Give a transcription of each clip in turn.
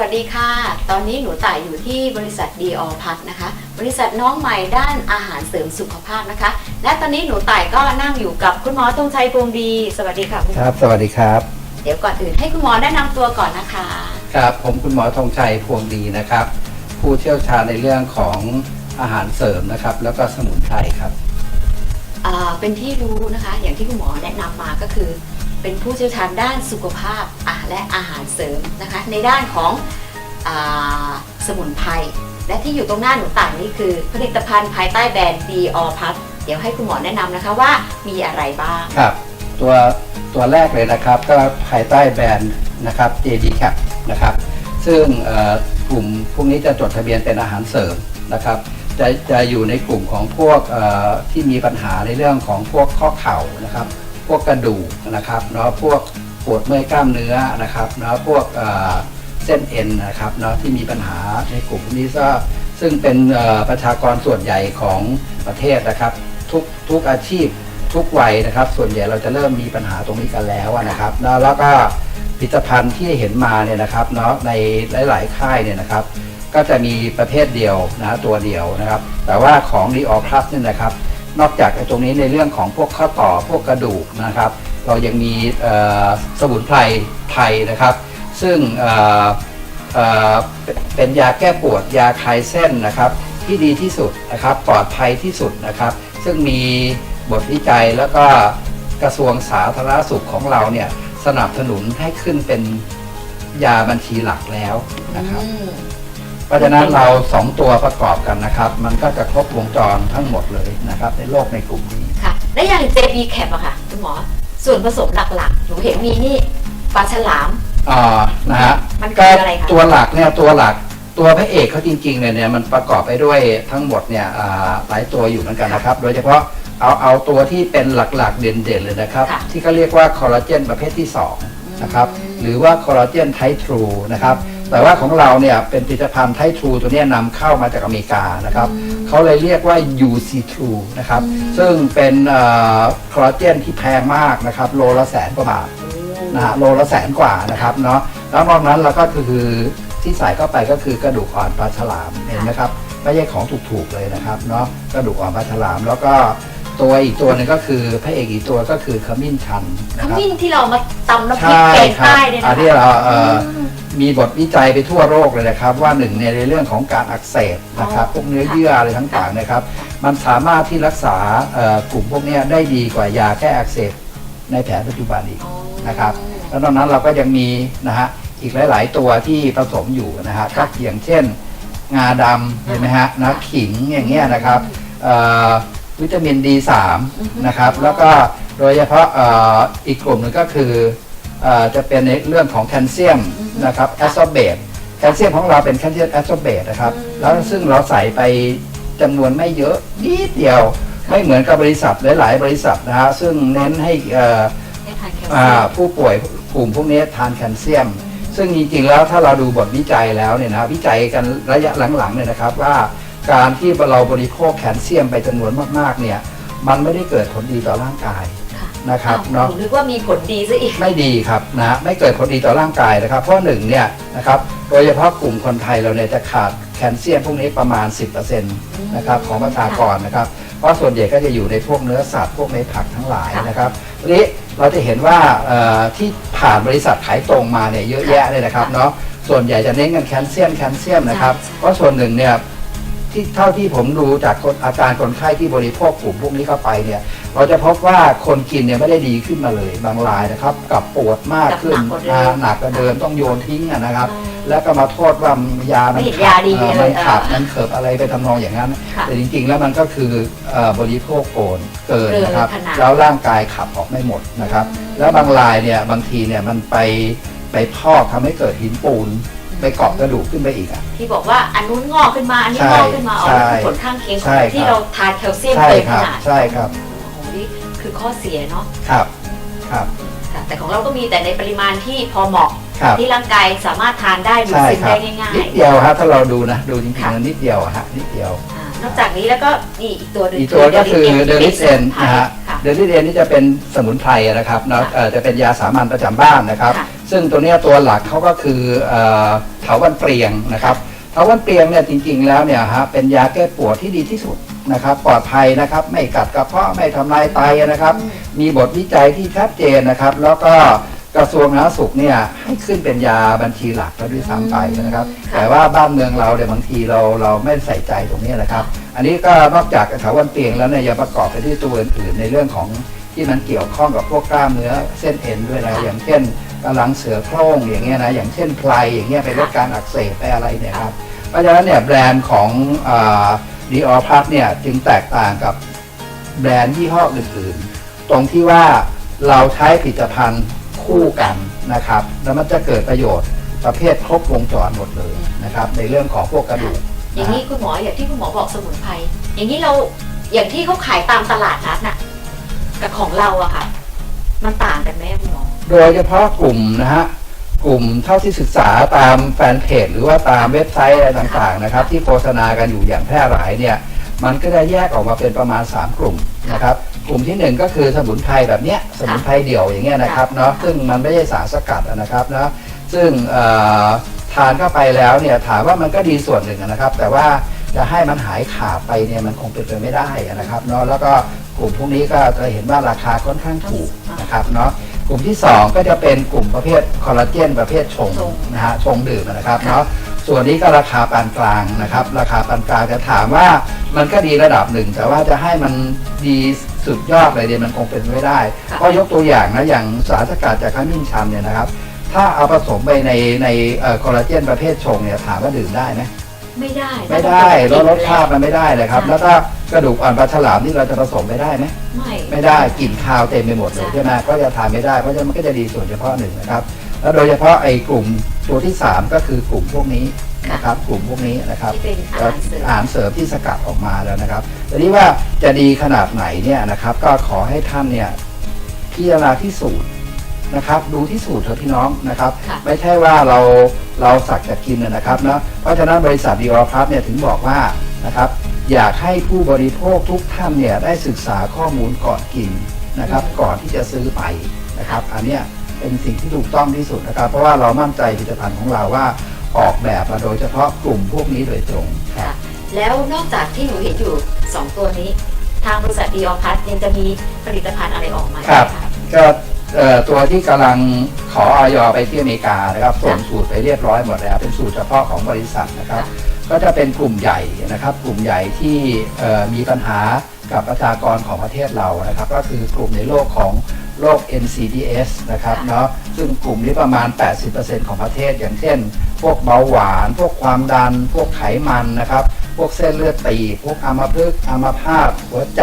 ตอนนี้หนูต่ายอยู่ที่บริษัทดีออพัทนะคะ บริษัทน้องใหม่ด้านอาหารเสริมสุขภาพนะคะ และตอนนี้หนูต่ายก็นั่งอยู่กับคุณหมอธงชัยพวงดี สวัสดีค่ะคุณหคมอรับ สวัสดีครับ เดี๋ยวก่อนอื่นให้คุณหมอแนะนำตัวก่อนนะคะ ครับผมคุณหมอธงชัยพวงดีนะครับ ผู้เชี่ยวชาญในเรื่องของอาหารเสริมนะครับ แล้วก็สมุนไพรครับ อ่าเป็นที่รู้นะคะ อย่างที่คุณหมอแนะนำมาก็คือ เป็นผู้เชี่ยวชาญด้านสุขภาพและอาหารเสริมนะคะในด้านของอสมุนไพรและที่อยู่ตรงหน้าหนูต่างนี่คือ ผลิตภัณฑ์ภายใต้แบรนด์ดีออพัทเดี๋ยวให้คุณหมอแนะนำนะคะว่ามีอะไรบ้างครับตัวตัวแรกเลยนะครับก็ภายใต้แบรนด์นะครับ JD Cap นะครับซึ่งกลุ่มพวกนี้จะจดทะเบียนเป็นอาหารเสริมนะครับจะจะอยู่ในกลุ่มของพวกที่มีปัญหาในเรื่องของพวกข้อเข่านะครับ วกกระดูกนะครับเนาะพวกปวดเมื่อยกล้ามเนื้อนะครับเนาะพวกเส้นเอ็นนะครับเนาะที่มีปัญหาในกลุ่มนี้ก็ซึ่งเป็นประชากรส่วนใหญ่ของประเทศนะครับทุกทุกอาชีพทุกวัยนะครับ ส่วนใหญ่เราจะเริ่มมีปัญหาตรงนี้กันแล้วนะครับแล้วแล้วก็ผลิตภัณฑ์ที่เห็นมาเนี่ยนะครับเนาะในหลาย ๆ ค่ายเนี่ยนะครับ ก็จะมีประเภทเดียวนะตัวเดียวนะครับ แต่ว่าของ d ีออ Plus เนี่ยนะครับ นอกจากตรงนี้ในเรื่องของพวกข้อต่อพวกกระดูกนะครับ เรายังมีสมุนไพรไทยนะครับ ซึ่งเเเป็นยาแก้ปวดยาคลายเส้นนะครับ ที่ดีที่สุดนะครับปลอดภัยที่สุดนะครับ ซึ่งมีบทวิจัยแล้วก็กระทรวงสาธารณสุขของเราเนี่ยสนับสนุนให้ขึ้นเป็นยาบัญชีหลักแล้วนะครับ เพราะฉะนั้นเราสองตัวประกอบกันนะครับ มันก็จะครบวงจรทั้งหมดเลยนะครับ ในโลกในกลุ่มนี้ ค่ะ และอย่าง JB Cap อะค่ะคุณหมอ ส่วนผสมหลักๆหนูเห็นมีนี่ปลาฉลาม อ่านะฮะมันคือก็อะไรคะ ตัวหลักเนี่ยตัวหลักตัวพระเอกเขาจริงๆเนี่ยเนี่ยมันประกอบไปด้วยทั้งหมดเนี่ยอ่าหลายตัวอยู่เหมือนกันนะครับ โดยเฉพาะเอาเอาตัวที่เป็นหลักๆเด่นๆเลยนะครับ ค่ะที่เขาเรียกว่าคอลลาเจนประเภทที่2นะครับ หรือว่าคอลลาเจนไททรูนะครับ แต่ว่าของเราเนี่ยเป็นผลิตภัณฑ์ไททรูตัวเนี้ยนำเข้ามาจากอเมริกานะครับเขาเลยเรียกว่า UC2 นะครับซึ่งเป็นคอลลาเจนที่แพงมากนะครับโลละแสนกว่าบาทนะฮะโลละแสนกว่านะครับเนาะแล้วนอกนั้นเราก็คือที่ใส่เข้าไปก็คือกระดูกอ่อนปลาฉลามเห็นไหมครับไม่ใช่ของถูกๆเลยนะครับเนาะกระดูกอ่อนปลาฉลามแล้วก็ ตัวอีกตัวหนึงก็คือพระเอกอีกตัวก็คือขมิ้นชันขนะครับ มิ้นที่เรามาตำน้ำพริกใช่แกงครับใต้เนี่ยอันะนที่คะเราเอ่ออมีบทวิจัยไปทั่วโลกเลยนะครับ ว่าหนึ่งในเรื่องของการอักเสบนะครับพวกเนื้อเยื่ออะไรต่างๆนะครับ มันสามารถที่รักษาเอ่อกลุ่มพวกเนี้ยได้ดีกว่ายาแก้อักเสบในแผนปัจจุบันอีกนะครับแล้วนอกนั้นเราก็ยังมีนะฮะอีกหลาย ๆ ตัวที่ผสมอยู่นะฮะก็อย่างเช่น งาดำเห็นไหมฮะนะขิงอย่างเงี้ยนะครับเอ่อ วิตามิน D3 นะครับ แล้วก็โดยเฉพาะเอ่ออีกกลุ่มหนึงก็คือเอ่อจะเป็นในเรื่องของแคลเซียมนะครับแอสโซเบตแคลเซียมของเราเป็นแคลเซียมแอสโซเบตนะครับ แล้วซึ่งเราใส่ไปจำนวนไม่เยอะนิดเดียวไม่เหมือนกับบริษัทหลาย ๆ บริษัทนะฮะซึ่งเน้นให้เอ่อให้ทานแคลอ่าเซียมผู้ป่วยกลุ่มพวกนี้ทานแคลเซียม ซึ่งจริง ๆ แล้วถ้าเราดูบทวิจัยแล้วเนี่ยนะวิจัยกันระยะหลัง ๆ เนี่ยนะครับว่า การที่เราบริโภคแคลเซียมไปจำนวนมากๆเนี่ยมันไม่ได้เกิดผลดีต่อร่างกายค่ะนะครับอ้าวเนาะหนูนึกว่ามีผลดีซะอีกไม่ดีครับนะไม่เกิดผลดีต่อร่างกายนะครับเพราะหนึ่งเนี่ยนะครับโดยเฉพาะกลุ่มคนไทยเราเนี่ยจะขาดแคลเซียมพวกนี้ประมาณ 10%นะครับของประชากรนะครับเพราะส่วนใหญ่ก็จะอยู่ในพวกเนื้อสัตว์พวกในผักทั้งหลายนะครับทีนี้เราจะเห็นว่าเอ่อที่ผ่านบริษัทขายตรงมาเนี่ยเยอะแยะเลยนะครับเนาะส่วนใหญ่จะเน้นกันแคลเซียมแคลเซียมนะครับใช่เพราะส่วนหนึ่งเนี่ย ที่เท่าที่ผมดูจากคนอาการคนไข้ที่บริโภคกลุ่มพวกนี้เข้าไปเนี่ยเราจะพบว่าคนกินเนี่ยไม่ได้ดีขึ้นมาเลยบางรายนะครับกลับปวดมากขึ้นกลับหนักกว่าเดิมอ่าหนักกว่าเดิมต้องโยนทิ้งอะนะครับ แล้วก็มาโทษว่ายามันไม่เห็นขัยาบดีเอ่อเลยมันขับเออมันเขิบอะไรไปทำนองอย่างนั้น ค่ะแต่จริงๆ แล้วมันก็คือเอ่อบริโภคโกนเกินเกินนะครับขนาด แล้วร่างกายขับออกไม่หมดนะครับ แล้วบางรายเนี่ยบางทีเนี่ยมันไปไปพอกทำให้เกิดหินปูน ไปเกาะกระดูกขึ้นไปอีกอะ ที่บอกว่าอันนู้นงอกขึ้นมา อันนี้ใช่งอกขึ้นมาอ๋อใช่คือผลข้างเคียงขใช่องครับ ที่เราทานแคลเซียมใช่เกินคขรับนาด ใช่ครับโอ้โหนี่คือข้อเสียเนาะครับครับค่ะแต่ของเราก็มีแต่ในปริมาณที่พอเหมาะ ครับ ที่ร่างกายสามารถทานได้ดูดใช่ซึมครัได้บง่ายนิดเดียวฮะถ้าเราดูนะ ดูจริงค่ะๆแล้วนิดเดียวอะฮะนิดเดียว ๆอ่านอกจากนี้แล้วก็นี่อีกตัวหนึงอีกตัวก็คือเดลิสเอนค่ะนะฮะค่ะ เดลิสเอนนี่จะเป็นสมุนไพรนะครับเนาะค่ะเอ่อจะเป็นยาสามัญประจำบ้านนะครับ ค่ะ ซึ่งตัวเนี้ยตัวหลักเขาก็คือเอ่อเถาวันเปรียงนะครับเถาวันเปรียงเนี่ยจริงๆแล้วเนี่ยฮะเป็นยาแก้ปวดที่ดีที่สุดนะครับ ปลอดภัยนะครับ ไม่กัดกระเพาะไม่ทำลายไตนะครับอืมมีบทวิจัยที่ชัดเจนนะครับ แล้วก็กระทรวงสาธารณสุขเนี่ยให้ขึ้นเป็นยาบัญชีหลักแล้วด้วยซ้ำไปนะครับค่ะแต่ว่าบ้านเมืองเราเนี่ยบางทีเราเราไม่ใส่ใจตรงนี้นะครับ อันนี้ก็นอกจากเถาวันเปรียงแล้วเนี่ยยังประกอบไปที่ตัวอื่นๆในเรื่องของ ที่มันเกี่ยวข้องกับพวกกล้ามเนื้อเส้นเอ็นด้วยนะอย่างเช่นกำลังเสือโคร่งอย่างเงี้ยนะอย่างเช่นไพลอย่างเงี้ยไปลดการอักเสบไปอะไรเนี่ยครับเพราะฉะนั้นเนี่ยแบรนด์ของดีออพัทเนี่ยจึงแตกต่างกับแบรนด์ยี่ห้ออื่นๆ ตรงที่ว่าเราใช้ผลิตภัณฑ์คู่กันนะครับ แล้วมันจะเกิดประโยชน์ประเภทครบวงจรหมดเลยนะครับ ในเรื่องของพวกกระดูกอย่างนี้คุณหมออย่างที่คุณหมอบอกสมุนไพรอย่างนี้เราอย่างที่เขาขายตามตลาดนัดน่ะ กับของเราอะค่ะ มันต่างกันไหมคุณหมอ โดยเฉพาะกลุ่มนะฮะกลุ่มเท่าที่ศึกษาตามแฟนเพจหรือว่าตามเว็บไซต์อะไรต่างๆนะครับ ที่โฆษณากันอยู่อย่างแพร่หลายเนี่ย มันก็จะแยกออกมาเป็นประมาณ 3 กลุ่มนะครับ กลุ่มที่ 1 ก็คือสมุนไพรแบบเนี้ยสมุนไพรเดี่ยวอย่างเงี้ยนะครับเนาะซึ่งมันไม่ใช่สารสกัดอะนะครับเนาะซึ่งเอ่อทานเข้าไปแล้วเนี่ยถามว่ามันก็ดีส่วนหนึ่งอะนะครับ แต่ว่าจะให้มันหายขาดไปเนี่ยมันคงเป็นไปไม่ได้อะนะครับเนาะแล้วก็ กลุ่มพวกนี้ก็จะเห็นว่าราคาค่อนข้างถูกนะครับเนาะกลุ่มที่ 2 ก็จะเป็นกลุ่มประเภทคอลลาเจนประเภทชงชงนะฮะชงดื่มนะครับเนาะส่วนนี้ก็ราคาปานกลางนะครับ ราคาปานกลางจะถามว่ามันก็ดีระดับหนึ่ง แต่ว่าจะให้มันดีสุดยอดเลยเนี่ยมันคงเป็นไม่ได้ค่ะก็ยกตัวอย่างนะอย่างสารสกัดจากขมิ้นชันเนี่ยนะครับ ถ้าเอาผสมไปในในเอ่อคอลลาเจนประเภทชงเนี่ยถามว่าดื่มได้ไหม ไม่ได้ไม่ได้รสรสชาติมัมันไม่ได้เลยครับใช่แล้วก็กระดูกอ่อนปลาฉลามที่เราจะผสมไปได้ไหมไม่ไม่ได้กลิ่นคาวเต็มไปหมดเลยใช่ใช่ไหมก็จะทานไม่ได้เพราะฉะนั้นมันก็จะดีส่วนเฉพาะหนึ่งนะครับ แล้วโดยเฉพาะไอ้กลุ่มตัวที่ 3 ก็คือกลุ่มพวกนี้นะครับกลุ่มพวกนี้นะครับที่เป็นอาหารเสริมอาหารเสริมที่สกัดออกมาแล้วนะครับทีนี้ว่าจะดีขนาดไหนเนี่ยนะครับ ก็ขอให้ท่านเนี่ยพิจารณาที่สูตร นะครับดูที่สูตรเถอะพี่น้องนะครับ ค่ะ ไม่ใช่ว่าเราเราสักจะกินนะนะครับเนาะเพราะฉะนั้นบริษัทดีออพัทเนี่ยถึงบอกว่านะครับอยากให้ผู้บริโภคทุกท่านเนี่ยได้ศึกษาข้อมูลก่อนกินนะครับ ก่อนที่จะซื้อไปนะครับอันเนี้ยเป็นสิ่งที่ถูกต้องที่สุดนะครับ เพราะว่าเรามั่นใจผลิตภัณฑ์ของเราว่าออกแบบมาโดยเฉพาะกลุ่มพวกนี้โดยตรงครับ ค่ะแล้วนอกจากที่หนูเห็นอยู่สองตัวนี้ ทางบริษัทดีออพัทยังจะมีผลิตภัณฑ์อะไรออกมาครับไหมะก็ เอ่อตัวที่กำลังขอออยไปที่อเมริกานะครับส่งสูตรไปเรียบร้อยหมดแล้ว เป็นสูตรเฉพาะของบริษัทนะครับ ก็จะเป็นกลุ่มใหญ่นะครับ กลุ่มใหญ่ที่เอ่อมีปัญหากับประชากรของประเทศเรานะครับ ก็คือกลุ่มในโลกของโรค NCDs นะครับค่ะเนาะซึ่งกลุ่มนี้ประมาณ 80%ของประเทศ อย่างเช่น พวกเบาหวาน พวกความดัน พวกไขมันนะครับ พวกเส้นเลือดตีบพวกอัมพฤกษ์อัมพาตหัวใจ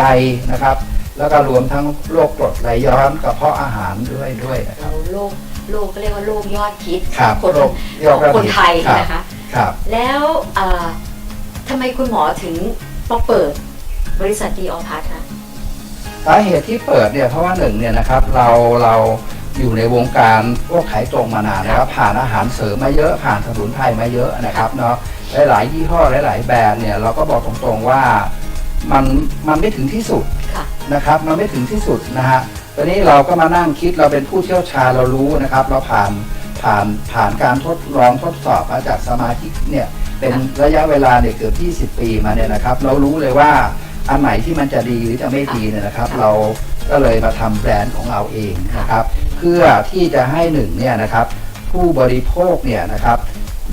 นะครับ แล้วก็รวมทั้งโรคกรดไหลย้อนกระเพาะอาหารด้วยด้วยนะครัเราบโลกโลกก็เรียกว่าโลกยอดฮิตครับคนโรคยอดของคนฮิตไทยครับนะคะครับ แล้วเอ่อทำไมคุณหมอถึงมาเปิดบริษัทดีออพัทคะสาเหตุที่เปิดเนี่ยเพราะว่าหนึ่งเนี่ยนะครับเราเราอยู่ในวงการพวกขายตรงมานานนะครับผ่านอาหารเสริมมาเยอะผ่านสมุนไพรมาเยอะนะครับเนาะหลายๆยี่ห้อหลาย ๆ แบรนด์เนี่ยเราก็บอกตรงๆว่ามันมันไม่ถึงที่สุดค่ะ นะครับมันไม่ถึงที่สุดนะฮะตอนนี้เราก็มานั่งคิดเราเป็นผู้เชี่ยวชาญเรารู้นะครับ เราผ่านผ่านผ่านการทดลองทดสอบมาจากสมาชิกเนี่ยเป็นระยะเวลาเนี่ยเกือบ20 ปีมาเนี่ยนะครับ เรารู้เลยว่าอันไหนที่มันจะดีหรือจะไม่ดีเนี่ยนะครับ เราก็เลยมาทำแบรนด์ของเราเองนะครับ เพื่อที่จะให้หนึ่งเนี่ยนะครับ ผู้บริโภคเนี่ยนะครับ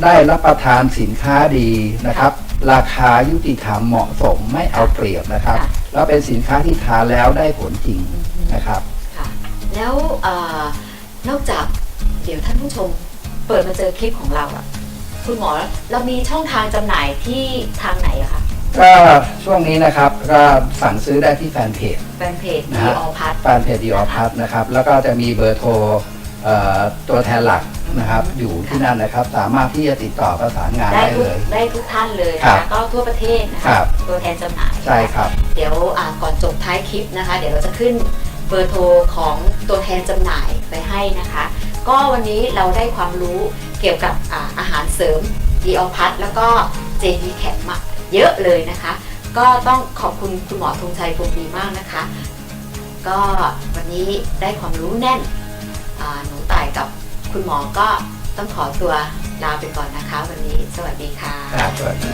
ได้รับประทานสินค้าดีนะครับ ราคายุติธรรมเหมาะสมไม่เอาเปรียบนะครับ แล้วเป็นสินค้าที่ทานแล้วได้ผลจริงนะครับ ค่ะ แล้วเอ่อนอกจากเดี๋ยวท่านผู้ชมเปิดมาเจอคลิปของเราอะคุณหมอเรามีช่องทางจำหน่ายที่ทางไหนอะคะก็ช่วงนี้นะครับก็สั่งซื้อได้ที่แฟนเพจ แฟนเพจนะดีฮะ ออพัท แฟนเพจดีออพัทนะครับ แล้วก็จะมีเบอร์โทรเอ่อตัวแทนหลักนะครับ อยู่ที่นั่นนะครับ สามารถที่จะติดต่อประสานงานได้ได้ทุเลกย ได้ทุกท่านเลยครันะบคะก็ทั่วประเทศนะครัคะบตัวแทนจำหน่าย ใช่ครับ เดี๋ยวก่อนจบท้ายคลิปนะคะ เดี๋ยวเราจะขึ้นเบอร์โทรของตัวแทนจำหน่ายไปให้นะคะ ก็วันนี้เราได้ความรู้เกี่ยวกับอาอาหารเสริมดีออพัทแล้วก็ JD แคปมาเยอะเลยนะคะ ก็ต้องขอบคุณคุณหมอธงชัยพงดีมากนะคะ ก็วันนี้ได้ความรู้แน่นหนูต่ายกับคุณหมอก็ต้องขอตัวลาไปก่อนนะคะ วันนี้สวัสดีค่ะครับสวัสดี